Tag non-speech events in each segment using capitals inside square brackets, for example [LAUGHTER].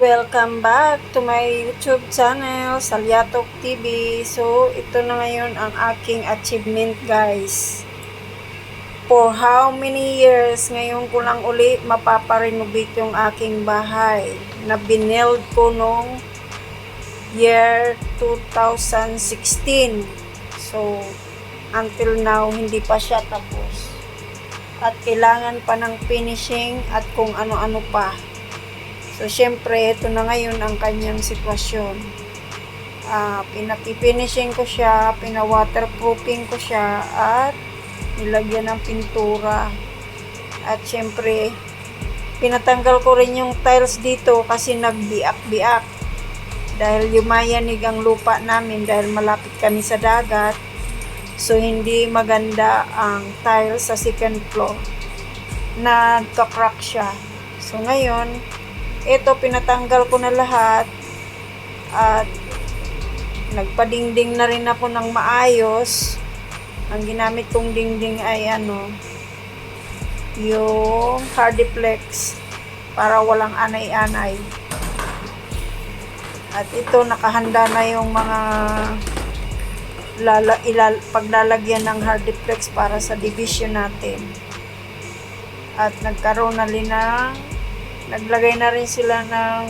Welcome back to my YouTube channel, Salyatok TV. So, ito na ngayon ang aking achievement guys. For how many years, ngayon ko lang uli mapaparenovate yung aking bahay na binild ko nung year 2016. So, until now, hindi pa siya tapos. At kailangan pa ng finishing at kung ano-ano pa. So, syempre, ito na ngayon ang kanyang sitwasyon. Ah, pinapifinishing ko siya, pina-waterproofing ko siya, at nilagyan ng pintura. At syempre, pinatanggal ko rin yung tiles dito kasi nagbiak-biak. Dahil yumayanig ang lupa namin dahil malapit kami sa dagat. So, hindi maganda ang tiles sa second floor. Nagka-crack siya. So, ngayon, ito pinatanggal ko na lahat. At nagpadingding na rin ako ng maayos. Ang ginamit kong dingding ay ano yung hardiplex para walang anay-anay. At ito nakahanda na yung mga lala, ilal, paglalagyan ng hardiplex para sa division natin. At nagkaroon na rin ng naglagay na rin sila ng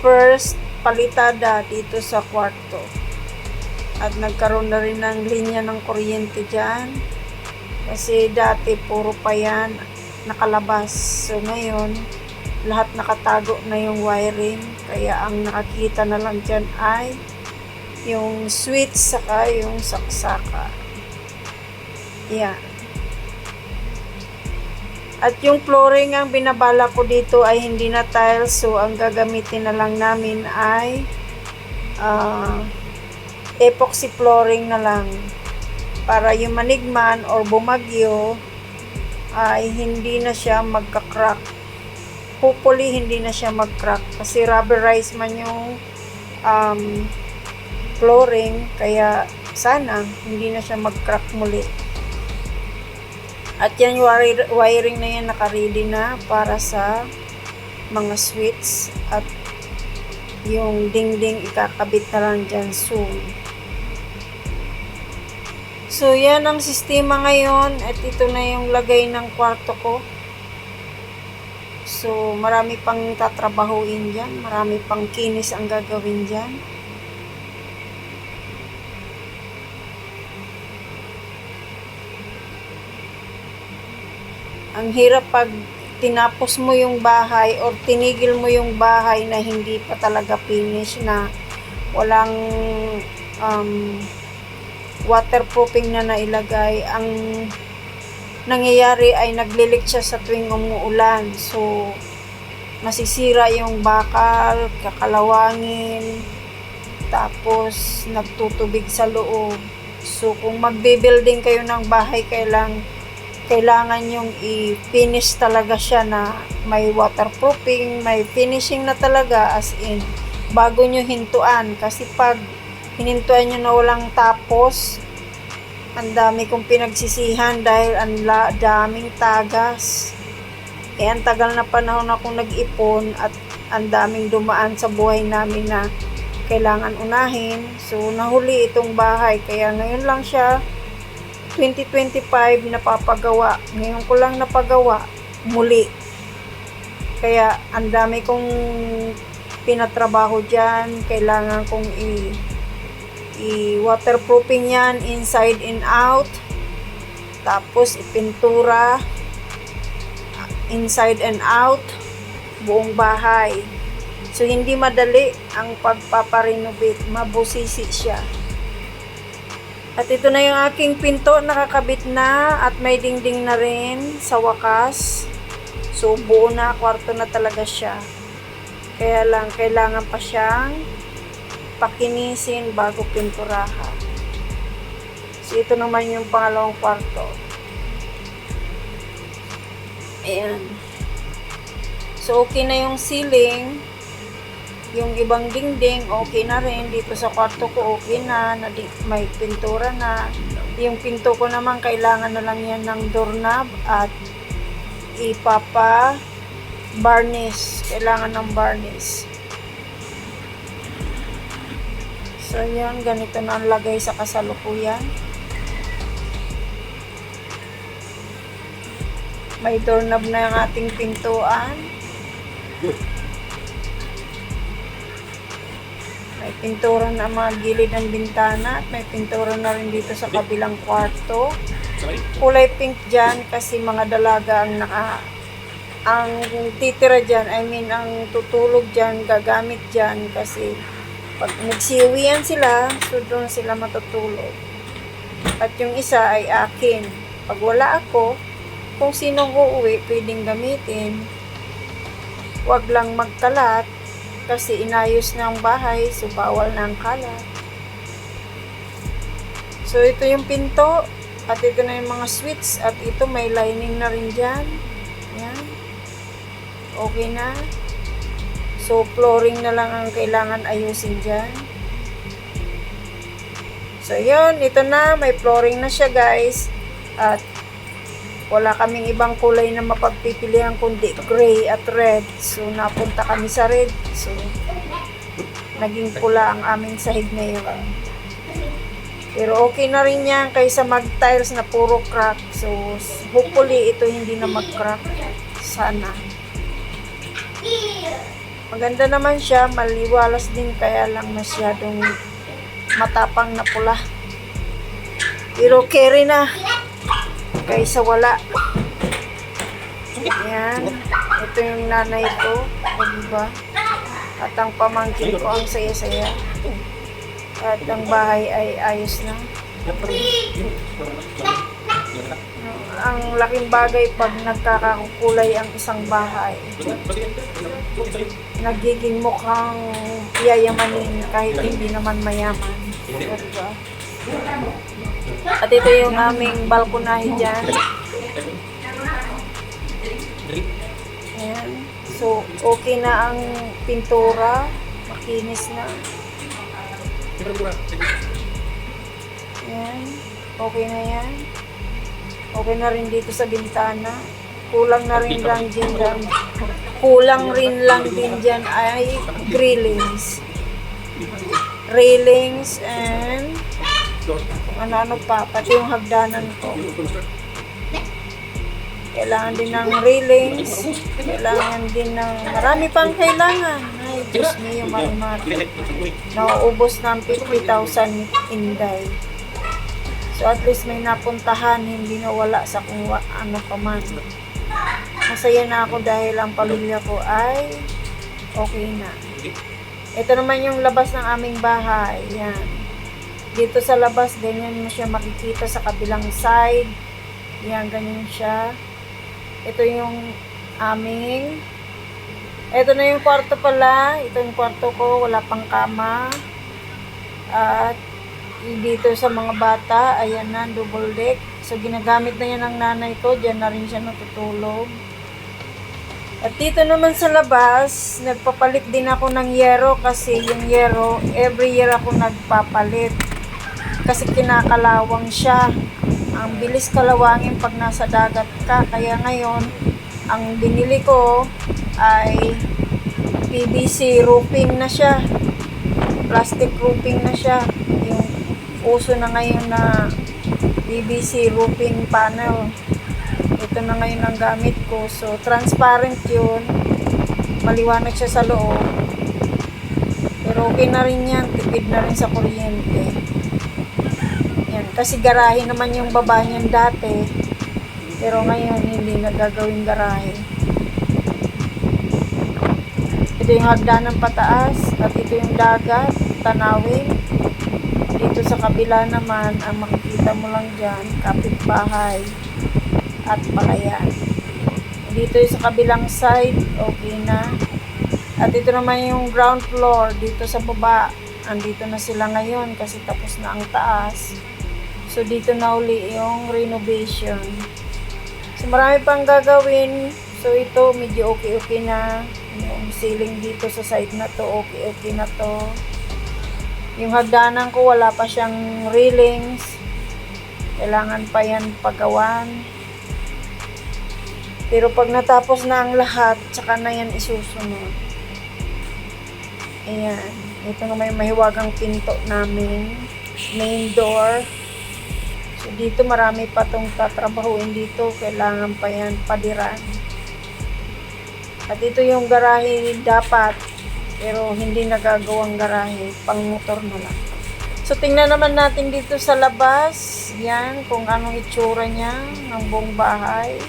first palitada dito sa kwarto. At nagkaroon na rin ng linya ng kuryente dyan. Kasi dati puro pa yan nakalabas. So ngayon, lahat nakatago na yung wiring. Kaya ang nakakita na lang dyan ay yung switch saka yung saksaka. Yan. At yung flooring ang binabala ko dito ay hindi na tiles. So, ang gagamitin na lang namin ay uh, epoxy flooring na lang. Para yung manigman or bumagyo ay hindi na siya magka-crack. Hopefully, hindi na siya mag-crack. Kasi rubberized man yung um, flooring. Kaya sana hindi na siya mag-crack muli. At yan wire- wiring na yan naka-ready na para sa mga switch at yung dingding ikakabit na lang dyan soon. So, yan ang sistema ngayon at ito na yung lagay ng kwarto ko. So, marami pang tatrabahuin dyan. Marami pang kinis ang gagawin dyan. Ang hirap pag tinapos mo yung bahay or tinigil mo yung bahay na hindi pa talaga finish na walang um, waterproofing na nailagay. Ang nangyayari ay naglilik siya sa tuwing umuulan. So masisira yung bakal kakalawangin tapos nagtutubig sa loob. So kung magbe-building kayo ng bahay kailang kailangan yung i-finish talaga siya na may waterproofing, may finishing na talaga as in bago nyo hintuan. Kasi pag hinintuan nyo na walang tapos ang dami kong pinagsisihan dahil ang daming tagas. Eh ang tagal na panahon akong nag-ipon at ang daming dumaan sa buhay namin na kailangan unahin. So nahuli itong bahay. Kaya ngayon lang siya 2025 napapagawa. Ngayon ko lang napagawa muli. Kaya ang dami kong pinatrabaho dyan. Kailangan kong i, i waterproofing yan inside and out. Tapos ipintura inside and out buong bahay. So hindi madali ang pagpaparenovate. Mabusisi siya. At ito na yung aking pinto, nakakabit na at may dingding na rin sa wakas. So buo na, kwarto na talaga siya. Kaya lang, kailangan pa siyang pakinisin bago pinturahan. So ito naman yung pangalawang kwarto. Ayan. So okay na yung ceiling. Yung ibang dingding, okay na rin. Dito sa kwarto ko, okay na. na may pintura na. Yung pinto ko naman, kailangan na lang yan ng doorknob at ipapa varnish. Kailangan ng varnish. So, yan. Ganito na ang lagay sa kasalukuyan. May doorknob na yung ating pintuan. [LAUGHS] May pintura na mga gilid ng bintana at may pintura na rin dito sa kabilang kwarto. Kulay pink dyan kasi mga dalaga ang naka ang titira dyan, I mean, ang tutulog dyan, gagamit dyan kasi pag nagsiuwian sila, so doon sila matutulog. At yung isa ay akin. Pag wala ako, kung sinong uuwi, pwedeng gamitin. Huwag lang magkalat kasi inayos na ang bahay, so bawal na ang kalat. So ito yung pinto, at ito na yung mga switch, at ito may lining na rin dyan. Yan. Okay na. So flooring na lang ang kailangan ayusin dyan. So yun, ito na, may flooring na siya guys. At wala kaming ibang kulay na mapagpipilian kundi gray at red. So, napunta kami sa red. So, naging pula ang aming sahig ngayon. Pero okay na rin yan kaysa mag-tiles na puro crack. So, hopefully, ito hindi na mag-crack. Sana. Maganda naman siya. Maliwalas din kaya lang masyadong matapang na pula. Pero carry na kaysa wala. Yan. Ito yung nanay ko. O, diba? At ang pamangkin ko ang saya-saya. At ang bahay ay ayos na. Ang laking bagay pag nagkakakulay ang isang bahay. Nagiging mukhang yayamanin kahit hindi naman mayaman. Diba? At ito yung aming balkonahe dyan. Ayan. So, okay na ang pintura. Makinis na. Ayan. Okay na yan. Okay na rin dito sa bintana. Kulang na rin lang din dyan. Kulang rin lang din dyan ay grillings. Railings and kung ano-ano pa, pati yung hagdanan ko. Kailangan din ng railings, kailangan din ng, marami pang kailangan. Ay, Diyos niyo, marimar. Nauubos ng 50,000 inday. So at least may napuntahan, hindi na wala sa kung ano pa man. Masaya na ako dahil ang pamilya ko ay okay na. Ito naman yung labas ng aming bahay. Yan. Dito sa labas, ganyan mo siya makikita sa kabilang side. Yan, ganyan siya. Ito yung aming... Ito na yung kwarto pala. Ito yung kwarto ko. Wala pang kama. At dito sa mga bata, ayan na, double deck. So, ginagamit na yan ng nanay ko. Diyan na rin siya natutulog. At dito naman sa labas, nagpapalit din ako ng yero kasi yung yero, every year ako nagpapalit. Kasi kinakalawang siya. Ang bilis kalawangin pag nasa dagat ka. Kaya ngayon, ang binili ko ay PVC roofing na siya. Plastic roofing na siya. Yung uso na ngayon na PVC roofing panel ito na ngayon ang gamit ko. So, transparent yun. Maliwanag siya sa loob. Pero okay na rin yan. Tipid na rin sa kuryente. Kasi garahe naman yung baba niyan dati. Pero ngayon, hindi na gagawing garahe. Ito yung hagdanan pataas. At ito yung dagat. Tanawin. Dito sa kabila naman, ang makikita mo lang dyan, kapitbahay at palayan. Dito yung sa kabilang side, okay na. At ito naman yung ground floor, dito sa baba. Andito na sila ngayon kasi tapos na ang taas. So dito na uli yung renovation. So marami pang gagawin. So ito medyo okay-okay na. Yung ceiling dito sa side na to, okay-okay na to. Yung hagdanan ko wala pa siyang railings. Kailangan pa yan pagawan. Pero pag natapos na ang lahat, tsaka na yan isusunod. Ayan. Ito na may mahiwagang pinto namin. Main door. Dito marami pa tong tatrabahuin dito. Kailangan pa yan padiran. At ito yung garahe dapat. Pero hindi nagagawang garahe. Pang motor na lang. So, tingnan naman natin dito sa labas. Yan, kung anong itsura niya ng buong bahay.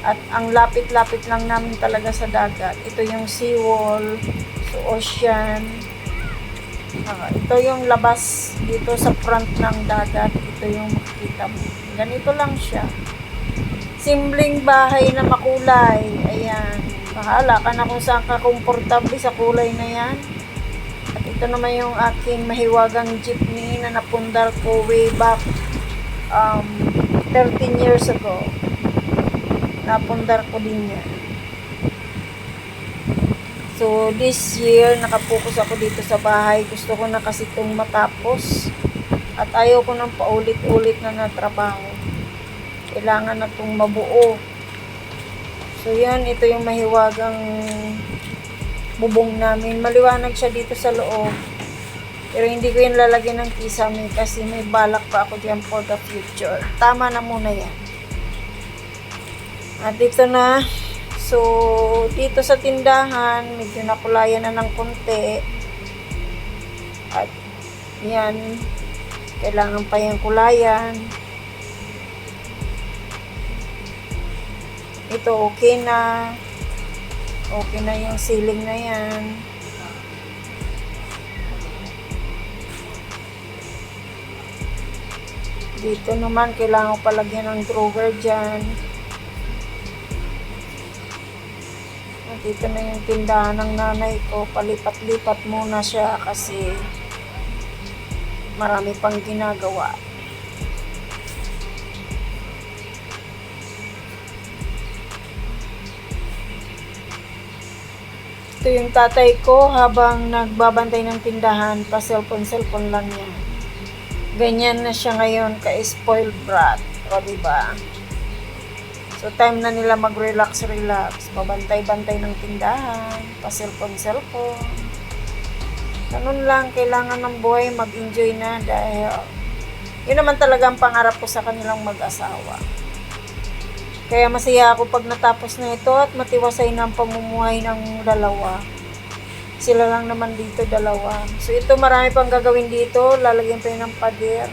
At ang lapit-lapit lang namin talaga sa dagat. Ito yung seawall, so ocean. Ah, ito yung labas dito sa front ng dagat. Ito yung makikita mo. Ganito lang siya. Simpleng bahay na makulay. Ayan. Bahala ka na kung saan ka komportable sa kulay na yan. At ito naman yung aking mahiwagang jeepney na napundar ko way back um, 13 years ago. Napundar ko din yan. So, this year, nakapokus ako dito sa bahay. Gusto ko na kasi itong matapos. At ayaw ko nang paulit-ulit na natrabaho. Kailangan na itong mabuo. So, yan. Ito yung mahiwagang bubong namin. Maliwanag siya dito sa loob. Pero hindi ko yan lalagyan ng kisame kasi may balak pa ako dyan for the future. Tama na muna yan. At dito na. So, dito sa tindahan, medyo nakulayan na ng konti. At yan, kailangan pa yung kulayan. Ito okay na. Okay na yung ceiling na yan. Dito naman, kailangan palagyan ng drawer dyan. At dito na yung tindahan ng nanay ko. Palipat-lipat muna siya kasi marami pang ginagawa. Ito yung tatay ko habang nagbabantay ng tindahan, pa cellphone-cellphone lang niya. Ganyan na siya ngayon, ka-spoiled brat. O, diba? So, time na nila mag-relax-relax. Pabantay-bantay ng tindahan, pa cellphone-cellphone. Ganun lang, kailangan ng buhay mag-enjoy na dahil yun naman talaga ang pangarap ko sa kanilang mag-asawa. Kaya masaya ako pag natapos na ito at matiwasay na ang pamumuhay ng dalawa. Sila lang naman dito, dalawa. So ito marami pang gagawin dito. Lalagyan pa yun ng pader.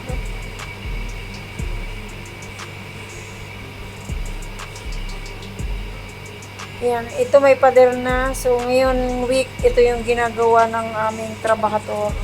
Yan, ito may pader na. So ngayon week, ito yung ginagawa ng aming trabahador.